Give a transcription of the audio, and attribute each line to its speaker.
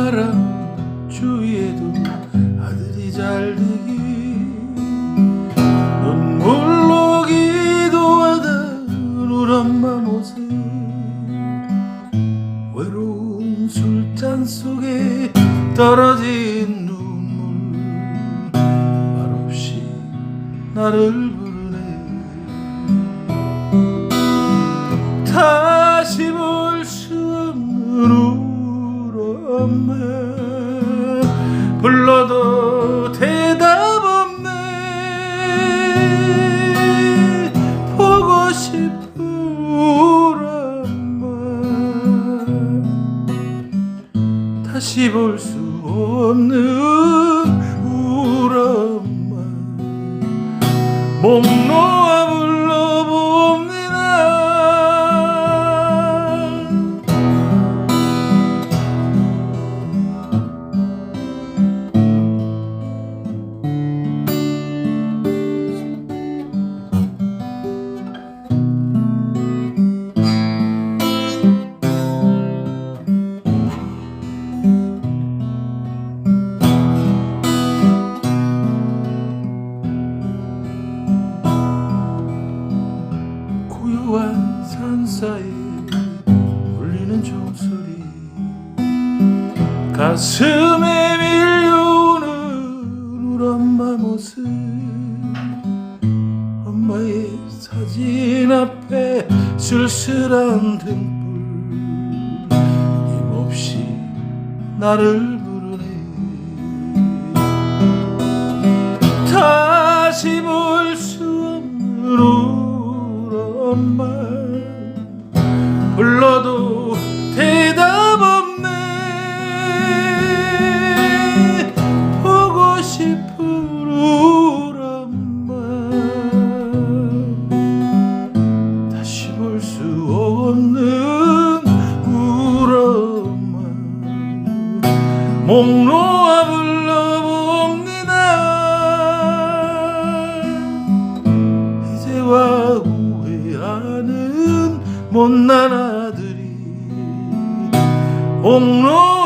Speaker 1: 바람 주위에도 아들이 잘 되기 눈물로 기도하던 우리 엄마 모습. 외로운 술잔 속에 떨어진 눈물. 말없이 나를 부르 싶은 울엄마 다시 볼 수 없는 울엄마 목놓 사에 울리는 종소리. 가슴에 밀려오는 울엄마 모습. 엄마의 사진 앞에 쓸쓸한 등불. 힘없이 나를 부르네. 다시 볼 수 없는 울엄마 목 놓아 불러봅니다. 이제와 후회하는 못난 아들이 목 놓아